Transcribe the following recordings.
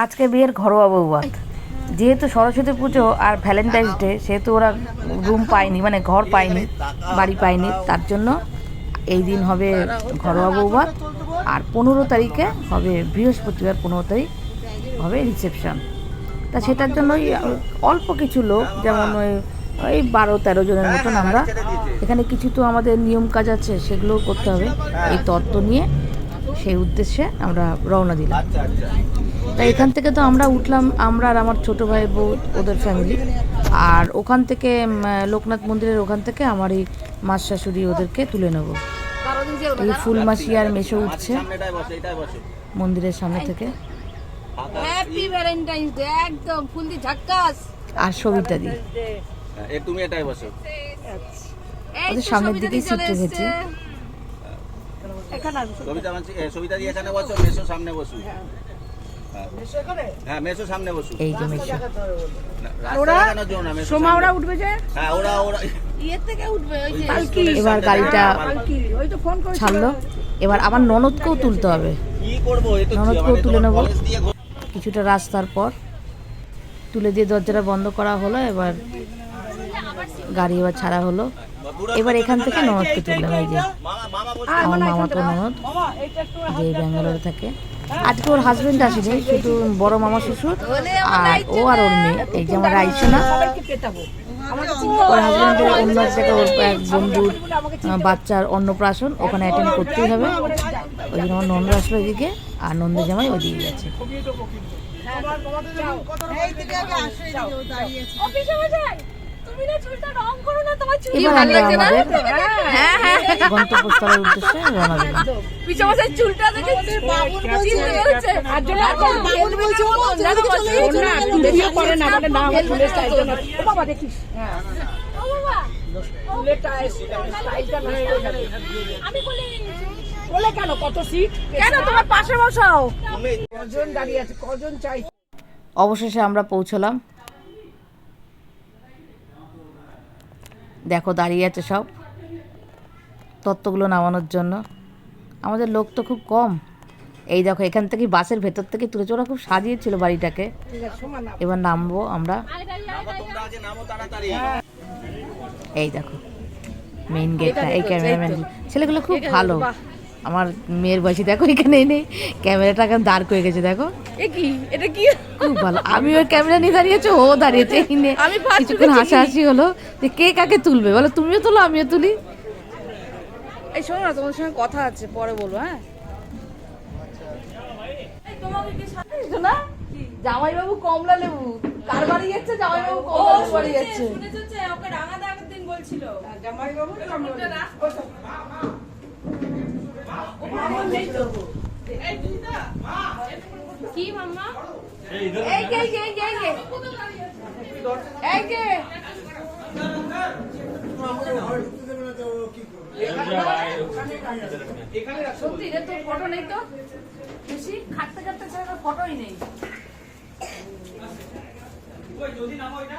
আজকে বিয়ের ঘরোয়া বৌভাত যেহেতু সরস্বতী পুজো আর ভ্যালেন্টাইন্স ডে সেহেতু ওরা রুম পায়নি মানে ঘর পায়নি, বাড়ি পায়নি, তার জন্য এই দিন হবে ঘরোয়া বৌভাত আর পনেরো তারিখে হবে বৃহস্পতিবার, পনেরো তারিখ হবে রিসেপশন তা সেটার জন্য ওই অল্প কিছু লোক, যেমন ওই ওই বারো তেরো জনের মতন আমরা। এখানে কিছু তো আমাদের নিয়ম কাজ আছে, সেগুলোও করতে হবে। এই তত্ত্ব নিয়ে সেই উদ্দেশ্যে আমরা রওনা দিলাম। তা এখান থেকে তো আমরা উঠলাম আমরা আর আমার ছোট ভাই বউ ওদের ফ্যামিলি আর ওখান থেকে লোকনাথ মন্দিরের ওখান থেকে আমার এই মাস শাশুড়ি ওদেরকে তুলে নেব। এই ফুলমাসি আর মেশো উঠছে মন্দিরের সামনে থেকে। হ্যাপি ভ্যালেন্টাইন্স ডে একদম ফুল দি ঝাক্কাস। আর সবিতা দি। এ তুমি এটাই বসো। ওদের সামনের সবিতা দিকেই দি সিট রেখেছি। এখানে সবিতা সবিতা দি এখানে বসো মেসো সামনে বসু। হ্যাঁ। হ্যাঁ মেসো সামনে এই যে সোমা ওরা উঠবে যে? হ্যাঁ ওরা ওরা এবার গাড়িটা পালকি। ওই তো ফোন করে ছাড়লো। এবার আমার ননদকেও তুলতে হবে। ননদকেও মানে তুলে নেব। কিছুটা রাস্তার পর তুলে দিয়ে দরজাটা বন্ধ করা হলো এবার গাড়ি এবার ছাড়া হলো। এবার এখান থেকে ননদকে তুললাম এই যে। আমার মামা তো ননদ যে ব্যাঙ্গালোরে থাকে। আজকে ওর হাজবেন্ড আসেনি শুধু বড় মামা শ্বশুর আর ও আর ওর মেয়ে। এই যে আমার রাইসো না ওর হাজবেন্ডের অন্য এক জায়গায় ওর এক বন্ধুর বাচ্চার অন্নপ্রাশন ওখানে অ্যাটেন্ড করতেই হবে। ওই জন্য আমার নন্দ আসলো এদিকে আর নন্দের জামাই ওদিকে গেছে। এবার হ্যাঁ হ্যাঁ। গন্তব্যস্থলের উদ্দেশ্যে রওনা দিলাম চুলটা দেখে হ্যাঁ বলে কেন? কত সিট কেন? তোমার পাশে বসাও। কজন দাঁড়িয়ে আছে? কজন চাই? অবশেষে আমরা পৌঁছলাম। দেখো দাঁড়িয়ে আছে সব তত্ত্বগুলো নামানোর জন্য। আমাদের লোক তো খুব কম। এই দেখো এখান থেকে বাসের ভেতর থেকে তুলে ওরা খুব সাজিয়েছিল বাড়িটাকে। এবার নামবো আমরা। এই দেখো মেইন গেটটা এই ক্যামেরাম্যান ছেলেগুলো খুব ভালো। আমার মেয়ের বয়সী দেখো এখানে এনে ক্যামেরাটা এখন দাঁড় করে গেছে দেখো। এ কি? এটা কি? খুব ভালো। আমি ওই ক্যামেরা নিয়ে দাঁড়িয়েছে ও দাঁড়িয়েছে এই নিয়ে আমি কিছুক্ষণ হাসাহাসি হলো যে কে কাকে তুলবে? বলো তুমিও তোলো আমিও তুলি। এই শোনো না তোমার সঙ্গে কথা আছে পরে বলব হ্যাঁ? জামাইবাবু কমলা লেবু। কার বাড়ি যাচ্ছে জামাইবাবু কমলা লেবু বাড়ি যাচ্ছে জামাইবাবু কমলা লেবু। কি মাম্মা? এই কে এই কে এই কে এই কে সত্যি রে তোর ফটো নেই তো? খুশি? খাটতে খাটতে ছেলে ফটোই নেই। হ্যাঁ, ওটা কি ওটা?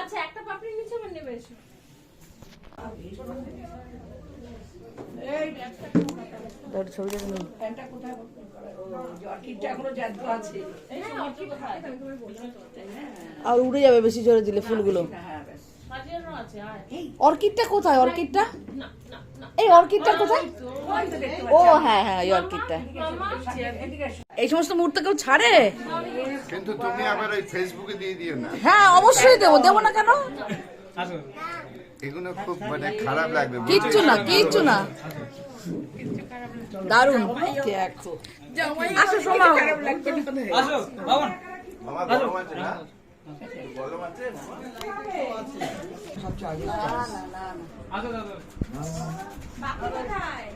আচ্ছা একটা পাপড়ি নিচে আমার নেবে এসো। জ্যান্ত আছে। আর উড়ে যাবে বেশি জোরে দিলে ফুলগুলো। হ্যাঁ অর্কিডটা কোথায়? অর্কিডটা? না না না। এই অর্কিডটা কোথায়? ও হ্যাঁ হ্যাঁ এই অর্কিডটা। এই সমস্ত মুহূর্ত কেউ ছাড়ে? কিন্তু তুমি আবার ওই ফেসবুকে দিয়ে দিও না। হ্যাঁ অবশ্যই দেবো। দেবো না কেন? এগুলো খুব মানে খারাপ লাগবে কিচ্ছু না কিচ্ছু না। দারুণ। আসো আছে না? আছে? বাকি কোথায়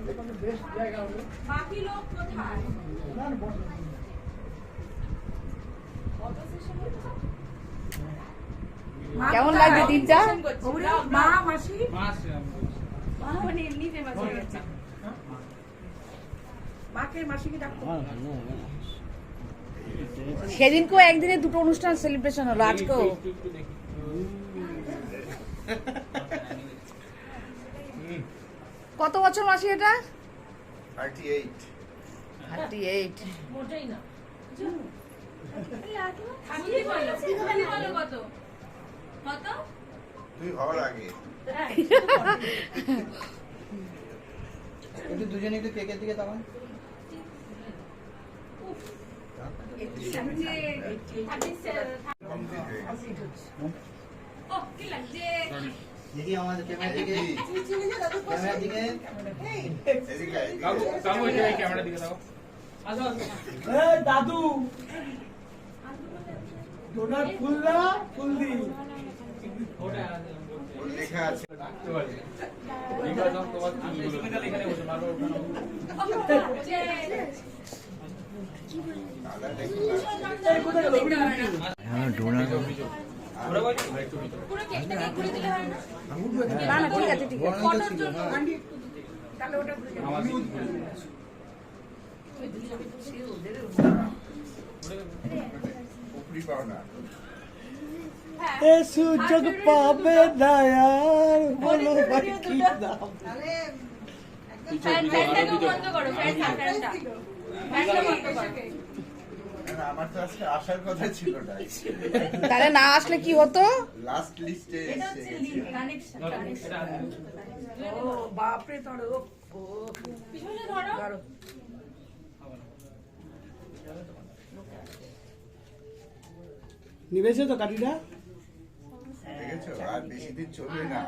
বাকি লোক কোথায়? কেমন লাগছে দিনটা? মা মাসি। মানে হয়ে? মাকে মাসিকে ডাকতো সেদিনকেও একদিনে দুটো অনুষ্ঠান সেলিব্রেশন হলো আজকেও। কত বছর মাসি এটা? Thirty eight. Thirty eight. মোটেই না। তুই হওয়ার আগে। একটু দুজনে একটু কেকের দিকে তাকান। দেখি আমাদের ক্যামেরা ক্যামেরা। দাদু। ডোনাট ফুল না ফুল দি লেখা আছে। দাদা দেখুন পুরো কেকটা হয় পাও না এ সুযোগ পাবে দয়াল বলো ভাই কি দাম? ফ্যান ফ্যানটাকে বন্ধ করো ফ্যান ফ্যানটা ফ্যানটা বন্ধ করো। না, আমার তো আজকে আসার কথা ছিল তাহলে না আসলে কি হতো? লাস্ট লিস্টে এসে গেছে কানেকশন কানেকশন ও বাপরে তোর ও ও পিছনে ধরো। নিবেছে তো কাটিটা দেখেছ? আর বেশি দিন চলবে না।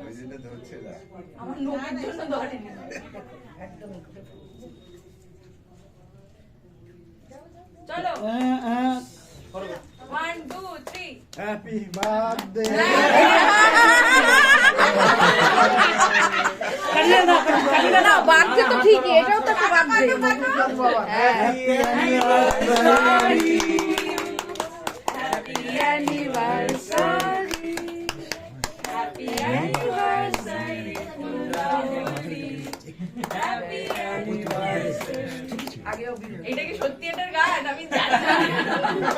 ওই জন্য ধরছে না। আমার নোকের জন্য ধরেনি চলো। One two three happy birthday না তো ঠিকই এটাও তো একটা বাড়ছে এটা কি সত্যি এটার গান আমি জানি না।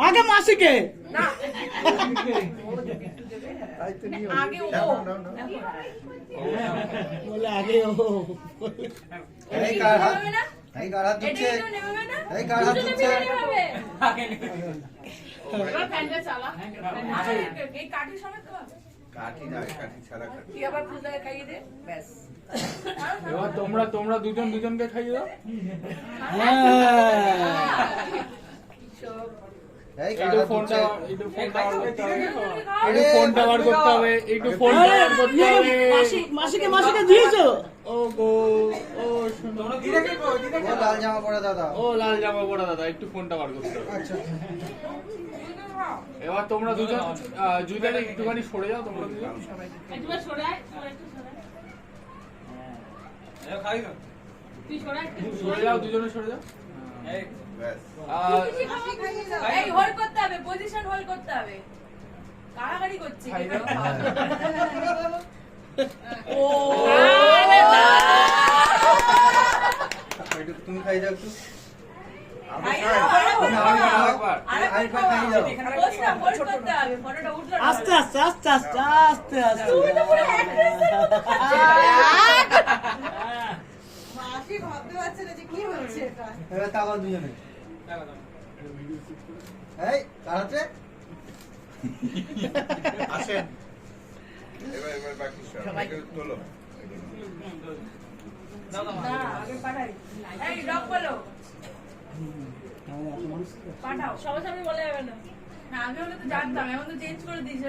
আগে মাসিকে। আগে ও। নাও। বলে আগে ও। না? এই হাত দিচ্ছে এই হাত দিচ্ছে নেবে এবার ফ্যানটা চালা। এই কাঠি সমেত তো কাঠি না কাঠি ছাড়া কাঠি। তুই আবার পূজায় খাইয়ে দে? ব্যাস। এবার তোমরা তোমরা দুজন দুজনকে খাইয়ে দাও। এই কার একটু ফোনটা একটু ফোনটা বার করতে হবে আরে, একটু ফোনটা বার করতে হবে একটু ফোনটা বার করতে হবে। মাসিকে মাসিকে দিয়েছ ও গো ও শোনো। ও লাল জামা পরে দাদা ও লাল জামা পরা দাদা একটু ফোনটা বার করতে হবে। আচ্ছা এবার তোমরা দুজন জুলিয়ান একটুখানি সরে যাও তোমরা দুজন। একটু। তুই। সরে যাও দুজনে সরে যাও। এই হোল্ড করতে হবে পজিশন হোল্ড করতে হবে। কাড়াকাড়ি করছে ও। না। তুমি খাই যাও না, না। আস্তে আস্তে আস্তে আস্তে আস্তে আস্তে। তুমি তো পুরো actress এর মতো খাচ্ছো। এবার তাকাও দুজনে। এই কার হাতে আসেন। এবার এবার বাকি সব। একে তোলো। না, আগে পাঠাই। এই, lock বলো। পাঠাও। সবার সামনে বলা যাবে না। না, আমি হলে তো জানতাম, এখন তো change করে দিয়েছে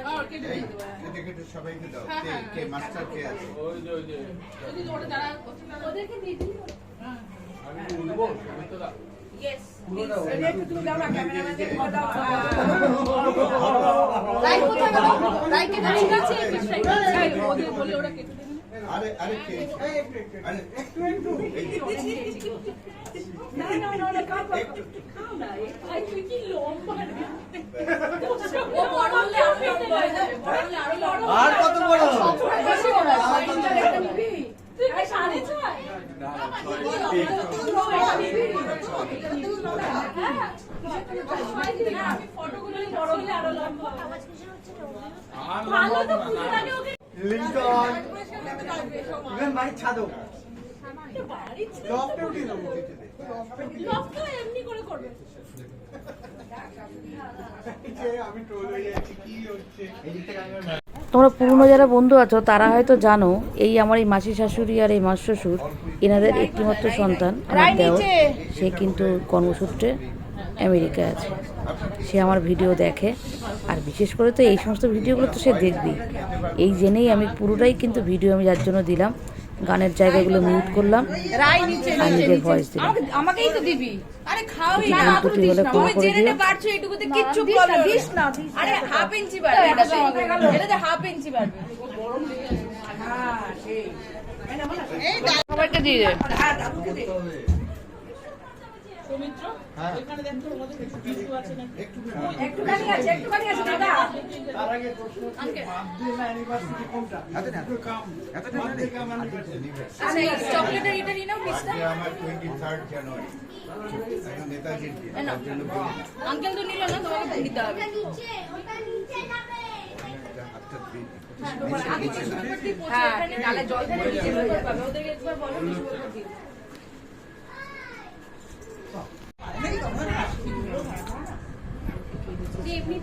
হ্যাঁ কেটে সবাইকে দাও। হ্যাঁ, কে হ্যাঁ, মাস্টার কে আছে? ওই যে ওই যে। যদি ওরা যারা ওদেরকে দিয়ে দিই আমি বলব আমি দা- একটু দেবে। আরে আরে কে? আরে না না না না কাপ আই তুই কি লম্বা ও বড় হলে আরও লম্বা যাবে বড় হলে আরও লম্বা আর কত বড় হবে? বেশি বড় হবে তুই কি সাড়ে ছয় আমি ফটোগুলো বড় হলে আরও লম্বা হবে। আমার ভালো তো পুজোর আগে ওকে লিঙ্কন। ভাই ছাদও। টপে উঠিয়ে দেবো লক এমনি করে করবে। আমি টোল হয়ে যাচ্ছি কি হচ্ছে? তোমরা পুরনো যারা বন্ধু আছো তারা হয়তো জানো এই আমার এই মাসি শাশুড়ি আর এই মাস শ্বশুর এনাদের একটিমাত্র সন্তান আমার সে কিন্তু কর্মসূত্রে আমেরিকায় আছে। সে আমার ভিডিও দেখে আর বিশেষ করে তো এই সমস্ত ভিডিওগুলো তো সে দেখবেই। এই জেনেই আমি পুরোটাই কিন্তু ভিডিও আমি যার জন্য দিলাম। গানের জায়গাগুলো মিউট করলাম। রাই আর নিজের ভয়েস দিলাম। আমাকেই তো দিবি। আরে খাওই না ত্রুটি হলে করে দিও। পারছ এটুকুতে কিচ্ছু বলো দিস না আরে হাফ ইঞ্চি বাড়বে এটাতে হাফ ইঞ্চি বাড়বে। হ্যাঁ সেই। সবাইকে দিয়ে দে। দাদুকে দে একটুখানি আছে। একটুখানি আছে দাদা। তার আগে প্রশ্ন হচ্ছে বার্থডে না অ্যানিভার্সারি কোনটা? বার্থডে কাম অ্যানিভার্সারি আচ্ছা এই চকলেটের এটা নিয়ে নাও পিসটা আমার টোয়েন্টি থার্ড জানুয়ারি নেতাজির দিন তার জন্য বলি। না। আঙ্কেল তো নিল না তোমাকে দিতে হবে। হাতটা দিই। হ্যাঁ জল ঢেলে নিচে পাবে ওদেরকে একবার বলো কিছু উপর দিই যে এমনিতেও বাবা পারে না আরও বাবার বলেই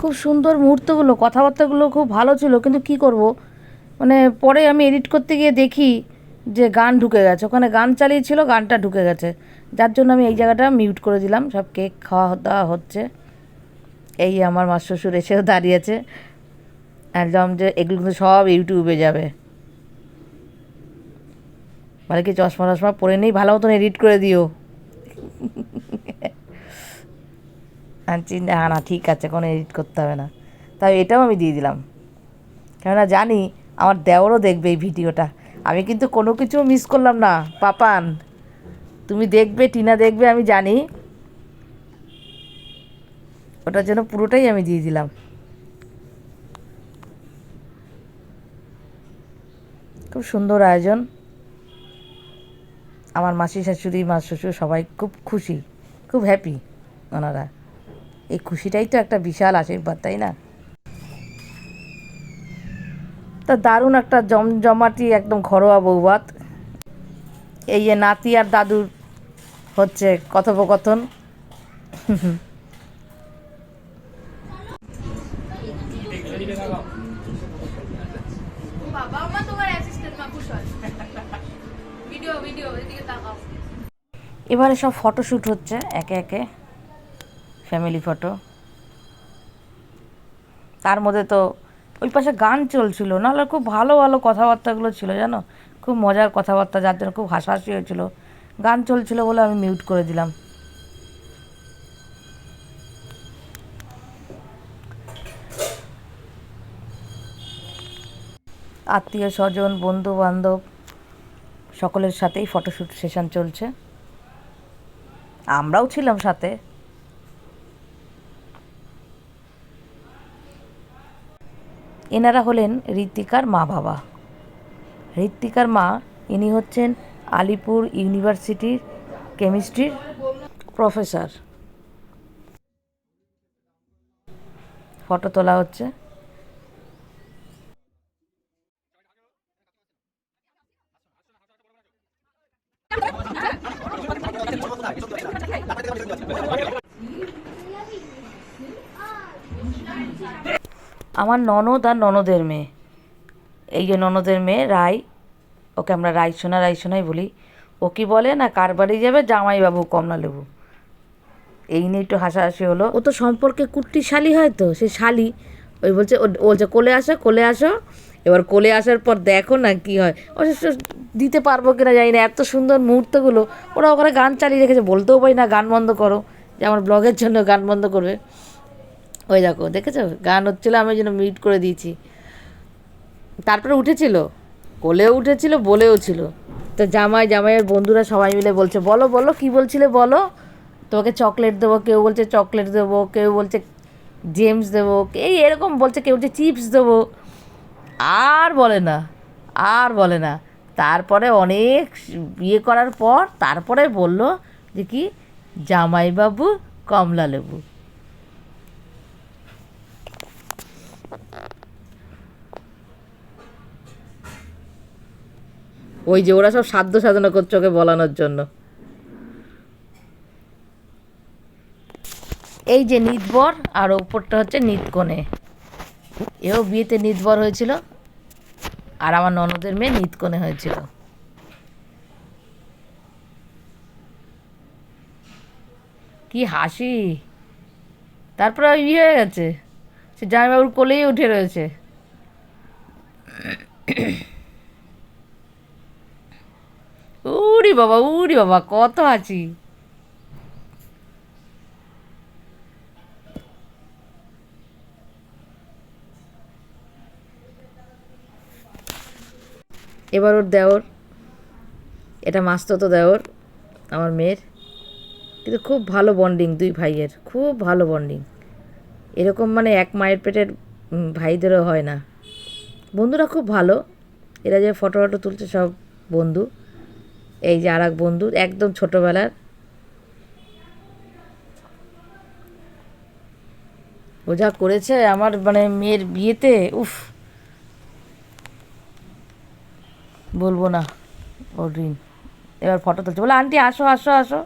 খুব সুন্দর মুহূর্তগুলো, কথাবার্তাগুলো খুব ভালো ছিল, কিন্তু কি করব? মানে পরে আমি এডিট করতে গিয়ে দেখি যে গান ঢুকে গেছে। ওখানে গান চালিয়েছিল, গানটা ঢুকে গেছে। যার জন্য আমি এই জায়গাটা মিউট করে দিলাম। সব কেক খাওয়া দাওয়া হচ্ছে। এই আমার মা শ্বশুর এসেও দাঁড়িয়েছে। একদম যে এগুলো কিন্তু সব ইউটিউবে যাবে। মানে কি চশমা টশমা পরে নেই, ভালো মতন এডিট করে দিও। চিন্তা হ্যাঁ না, ঠিক আছে, কোনো এডিট করতে হবে না। তাই এটাও আমি দিয়ে দিলাম। কেননা জানি, আমার দেওরও দেখবে এই ভিডিওটা। আমি কিন্তু কোনো কিছু মিস করলাম না। পাপান, তুমি দেখবে, টিনা দেখবে, আমি জানি। ওটার জন্য পুরোটাই আমি দিয়ে দিলাম। খুব সুন্দর আয়োজন। আমার মাসি শাশুড়ি, মা শ্বশুর সবাই খুব খুশি, খুব হ্যাপি ওনারা। এই খুশিটাই তো একটা বিশাল আশীর্বাদ, তাই না? তা দারুণ একটা জমজমাটি একদম ঘরোয়া বৌবাদ এই যে নাতি আর দাদুর হচ্ছে কথোপকথন। এবারে সব ফটোশ্যুট হচ্ছে, একে একে ফ্যামিলি ফটো তার মধ্যে তো ওই পাশে গান চলছিল, নাহলে খুব ভালো ভালো কথাবার্তাগুলো ছিল, জানো? খুব মজার কথাবার্তা, যার জন্য খুব হাসাহাসি হয়েছিল। গান চলছিল বলে আমি মিউট করে দিলাম। আত্মীয় স্বজন বন্ধু বান্ধব সকলের সাথেই ফটোশ্যুট সেশন চলছে। আমরাও ছিলাম সাথে। এনারা হলেন ঋত্বিকার মা বাবা। ঋত্বিকার মা ইনি হচ্ছেন আলিপুর ইউনিভার্সিটির কেমিস্ট্রির প্রফেসর। ফটো তোলা হচ্ছে। আমার ননদ আর ননদের মেয়ে। এই যে ননদের মেয়ে, রায়, ওকে আমরা রাই সোনা রাই সোনাই বলি। ও কি বলে? না, কার বাড়ি যাবে? জামাইবাবু কমলা লেবু এই নিয়ে একটু হাসাহাসি হলো। ও তো সম্পর্কে কুট্টি শালি হয় তো, সে শালি। ওই বলছে, ও ও বলছে কোলে আসো কোলে আসো। এবার কোলে আসার পর দেখো না কি হয়। অবশ্য দিতে পারব কিনা জানি না, এত সুন্দর মুহূর্তগুলো। ওরা ওখানে গান চালিয়ে রেখেছে, বলতেও পারি না, গান বন্ধ করো। যে আমার ব্লগের জন্য গান বন্ধ করবে। ওই দেখো, দেখেছ? গান হচ্ছিল, আমি ওই জন্য মিউট করে দিয়েছি। তারপরে উঠেছিল, কোলেও উঠেছিল, বলেও ছিল। তো জামাই, জামাইয়ের বন্ধুরা সবাই মিলে বলছে, বলো বলো, কি বলছিলে, বলো? তোমাকে চকলেট দেবো, কেউ বলছে চকলেট দেবো, কেউ বলছে জেমস দেবো, এই এরকম বলছে, কেউ বলছে চিপস দেবো। আর বলে না, আর বলে না। তারপরে অনেক বিয়ে করার পর তারপরে বলল যে কি? জামাইবাবু কমলা লেবু ওই যে ওরা সব সাধ্য সাধনা করছে ওকে বলানোর জন্য। এই যে নিতবর আর ওপরটা হচ্ছে নিতকনে এও বিয়েতে নিতবর হয়েছিল, আর আমার ননদের মেয়ে নিতকনে হয়েছিল। কি হাসি! তারপরে ইয়ে হয়ে গেছে। সে জামাইবাবুর কোলেই উঠে রয়েছে। উরি বাবা উরি বাবা, কত আছি। এবার ওর দেওর, এটা মাস্ততো দেওর, আমার মেয়ের। কিন্তু খুব ভালো বন্ডিং দুই ভাইয়ের, খুব ভালো বন্ডিং এরকম মানে এক মায়ের পেটের ভাইদেরও হয় না। বন্ধুরা খুব ভালো। এরা যে ফটো ফটো তুলছে সব বন্ধু। এই যে আর এক বন্ধু, একদম ছোটোবেলার। ও যা করেছে আমার মানে মেয়ের বিয়েতে, উফ। বলব না, ওর ঋণ এবার ফটো তুলছে। বলে, আন্টি, আসো আসো আসো।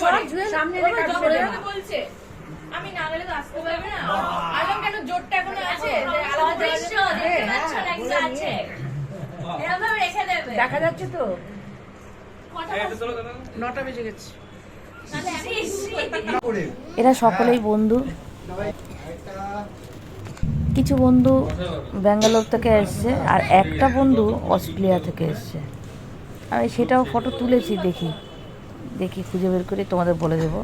সামনে রেখে সরে যা। বলছে আমি না গেলে তো আসতে পারবে না। আলম কেন জোরটা এখনও আছে? যে আলাদা জায়গায় দেখতে পাচ্ছ না একটা আছে। এরকম রেখে দেবে। দেখা যাচ্ছে তো। নটা বেজে গেছে। এরা সকলেই বন্ধু। কিছু বন্ধু ব্যাঙ্গালোর থেকে এসছে আর একটা বন্ধু অস্ট্রেলিয়া থেকে এসছে। আমি সেটাও ফটো তুলেছি দেখি। দেখি খুঁজে বের করে তোমাদের বলে দেবো।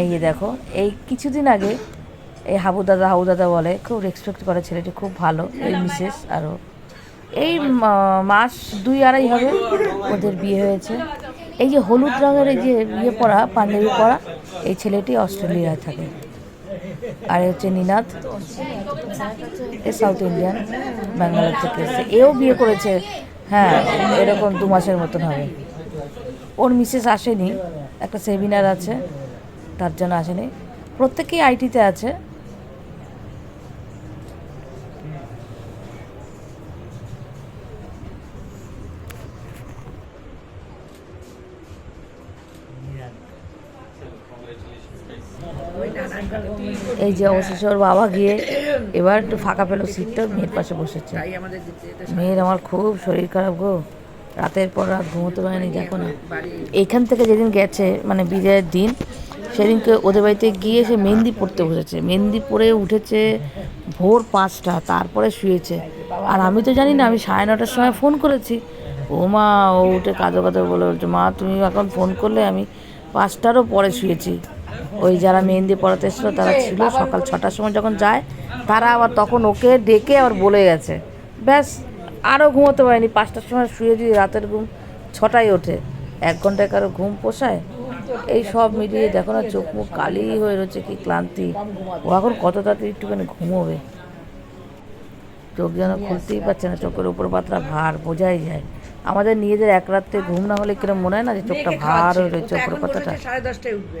এই যে দেখো এই কিছুদিন আগে এই হাবু দাদা হাবু দাদা বলে খুব রেসপেক্ট করে ছেলেটি খুব ভালো এই মিসেস আরও। এই মাস দুই আড়াই হবে ওদের বিয়ে হয়েছে। এই যে হলুদ রঙের এই যে বিয়ে পরা পাঞ্জাবি পরা এই ছেলেটি অস্ট্রেলিয়ায় থাকে। আর হচ্ছে নিনাদ এ সাউথ ইন্ডিয়ান ব্যাঙ্গালোর থেকে এসেছে। এও বিয়ে করেছে। হ্যাঁ এরকম দু মাসের মতন হবে। ওর মিসেস আসেনি, একটা সেমিনার আছে, তার জন্য আসেনি। প্রত্যেকেই আইটিতে আছে। এই যে অবশেষে ওর বাবা গিয়ে এবার একটু ফাঁকা পেল সিটটা মেয়ের পাশে বসেছে। মেয়ের আমার খুব শরীর খারাপ গো। রাতের পর রাত ঘুমোতে পারেনি দেখো না। এইখান থেকে যেদিন গেছে মানে বিজয়ের দিন সেদিনকে ওদের বাড়িতে গিয়ে সে মেহেন্দি পড়তে বসেছে। মেহেন্দি পরে উঠেছে ভোর পাঁচটা তারপরে শুয়েছে। আর আমি তো জানি না আমি সাড়ে নটার সময় ফোন করেছি। ও মা ও উঠে কাঁদো কাঁদো বলে বলছে মা তুমি এখন ফোন করলে আমি পাঁচটারও পরে শুয়েছি। ওই যারা মেহেন্দি পড়াতে এসেছিল তারা ছিল। সকাল ছটার সময় যখন যায় তারা আবার তখন ওকে ডেকে আবার বলে গেছে। ব্যাস আরও ঘুমোতে পারেনি। পাঁচটার সময় শুয়ে যদি রাতের ঘুম ছটায় ওঠে এক ঘন্টায় কারও ঘুম পোষায়? এই সব মিলিয়ে দেখো না চোখ মুখ কালি হয়ে রয়েছে কি ক্লান্তি। ও এখন কত তাড়াতাড়ি একটুখানি ঘুমোবে? চোখ যেন খুলতেই পারছে না চোখের উপর পাতলা ভার বোঝাই যায়। আমাদের নিজেদের এক রাত্রে ঘুম না হলে কিরম মনে হয় না যে চোখটা ভার হয়ে রয়েছে উপর পাতাটা? সাড়ে দশটায় উঠবে।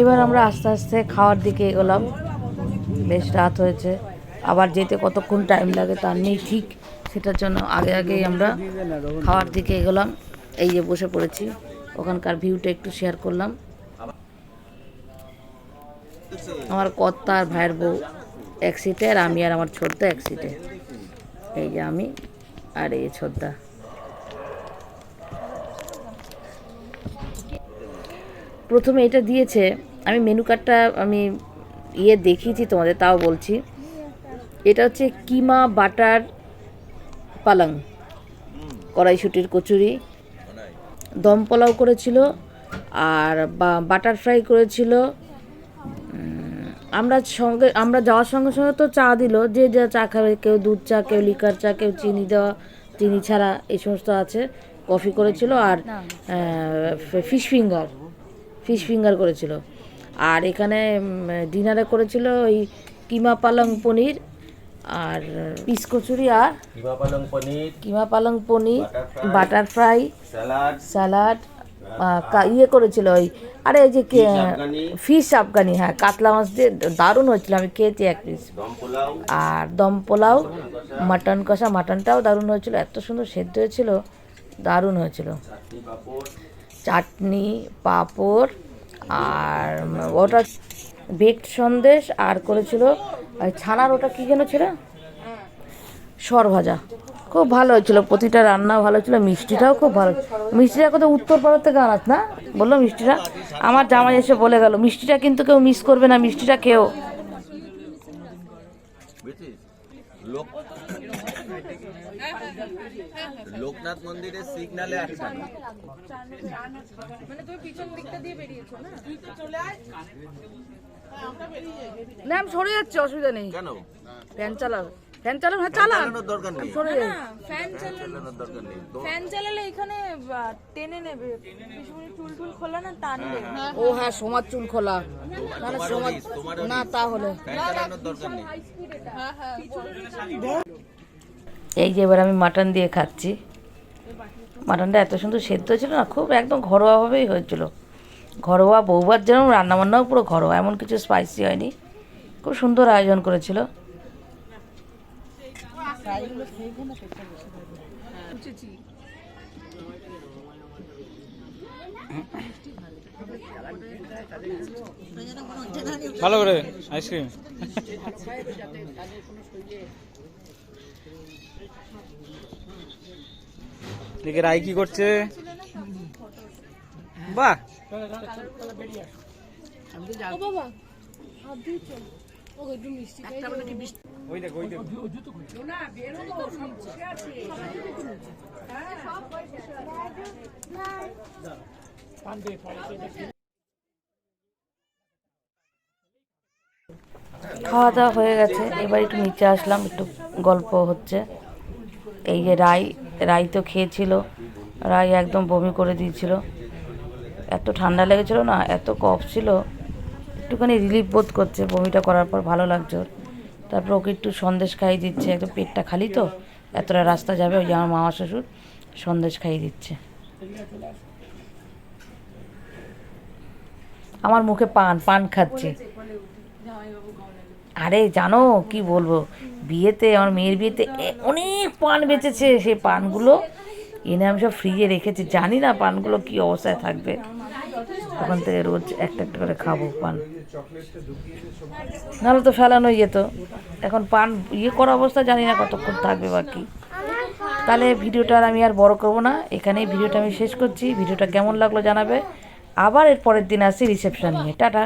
এবার আমরা আস্তে আস্তে খাওয়ার দিকে এগোলাম। বেশ রাত হয়েছে। আবার যেতে কতক্ষণ টাইম লাগে তার নেই ঠিক সেটার জন্য আগে আগেই আমরা খাওয়ার দিকে এগোলাম। এই যে বসে পড়েছি। ওখানকার ভিউটা একটু শেয়ার করলাম। আমার কর্তা আর ভাইয়ের বউ এক সিটে আর আমি আর আমার ছোটদা এক সিটে এই যে আমি আর এই যে ছোটদা প্রথমে এটা দিয়েছে আমি মেনু কার্ডটা আমি ইয়ে দেখিয়েছি তোমাদের তাও বলছি। এটা হচ্ছে কিমা বাটার পালং কড়াইশুটির কচুরি। দম পোলাও করেছিল আর বাটার ফ্রাই করেছিল। আমরা সঙ্গে আমরা যাওয়ার সঙ্গে সঙ্গে তো চা দিল যে যা চা খাবে কেউ দুধ চা কেউ লিকার চা কেউ চিনি দেওয়া চিনি ছাড়া এই সমস্ত আছে। কফি করেছিল আর ফিশ ফিঙ্গার। ফিশ ফিঙ্গার করেছিল। আর এখানে ডিনারে করেছিল ওই কিমা পালং পনির আর পিস কচুরি আর কিমা পালং পনির কিমা পালং paneer butter fry salad salad ইয়ে করেছিল ওই আরে এই যে। ফিশ আফগানি হ্যাঁ কাতলা মাছ দিয়ে দারুণ হয়েছিল আমি খেয়েছি এক পিস আর দম পোলাও মাটন কষা মাটনটাও দারুণ হয়েছিল এত সুন্দর সেদ্ধ হয়েছিল দারুণ হয়েছিল। চাটনি, পাঁপড় আর ওটা বেকড সন্দেশ আর করেছিল ছানার ওটা কী যেন ছিল? সর ভাজা। খুব ভালো হয়েছিল, প্রতিটা রান্না ভালো ছিল, মিষ্টিটাও খুব ভালো। মিষ্টিটা কোথাও উত্তর পাড়ার থেকে আনাস না? বলল মিষ্টিটা। আমার জামাই এসে বলে গেল, মিষ্টিটা কিন্তু কেউ মিস করবে না, মিষ্টিটা কেউ বুঝছিস লোক লোকনাথ মন্দিরের সিগনালে আটকানো না? আমি সরে যাচ্ছি অসুবিধা নেই। কেন? ফ্যান চালাও। ফ্যান চালাও হ্যাঁ চালান দরকার নেই। সরে যাই ফ্যান চালানোর দরকার নেই। তো ফ্যান চালালে এখানে টেনে নেবে। পিছনে চুল টুল খোলা না টানবে ও হ্যাঁ সমাজ চুল খোলা। না না সমাজ না তাহলে দরকার নেই। এই যে এবার আমি মাটন দিয়ে খাচ্ছি। মাটনটা এত সুন্দর সেদ্ধ ছিল না, খুব একদম ঘরোয়াভাবেই হয়েছিল। ঘরোয়া বৌভাত যেরকম, রান্নাবান্নাও পুরো ঘরোয়া, এমন কিছু স্পাইসি হয়নি। খুব সুন্দর আয়োজন করেছিল। ভালো করে আইসক্রিম দিকে রাই কি করছে? বাহ! ওই দেখ ওই দেখ। খাওয়া দাওয়া হয়ে গেছে। এবার একটু নিচে আসলাম একটু গল্প হচ্ছে। এই যে রাই রাই তো খেয়েছিল, রাই একদম বমি করে দিয়েছিল। এত ঠান্ডা লেগেছিল না, এত কফ ছিল, একটুখানি রিলিফ বোধ করছে, বমিটা করার পর ভালো লাগছে ওর। তারপর ওকে একটু সন্দেশ খাইয়ে দিচ্ছে, একদম পেটটা খালি তো, এতটা রাস্তা যাবে ওই আমার মামা শ্বশুর, সন্দেশ খাইয়ে দিচ্ছে। আমার মুখে পান পান খাচ্ছে। আরে জানো কি বলব? বিয়েতে, আমার মেয়ের বিয়েতে অনেক পান বেঁচেছে, সেই পানগুলো। এনে আমি সব ফ্রিজে রেখেছি। জানি না পানগুলো কি অবস্থায় থাকবে। ওখান থেকে রোজ একটা একটা করে খাব পান। নাহলে তো ফেলানোই যেত। এখন পান ইয়ে করা অবস্থা জানি না কতক্ষণ থাকবে বাকি তাহলে ভিডিওটা আমি আর বড় করব না। এখানেই ভিডিওটা আমি শেষ করছি। ভিডিওটা কেমন লাগল জানাবে। আবার এর পরের দিন আসছি রিসেপশন নিয়ে। টাটা।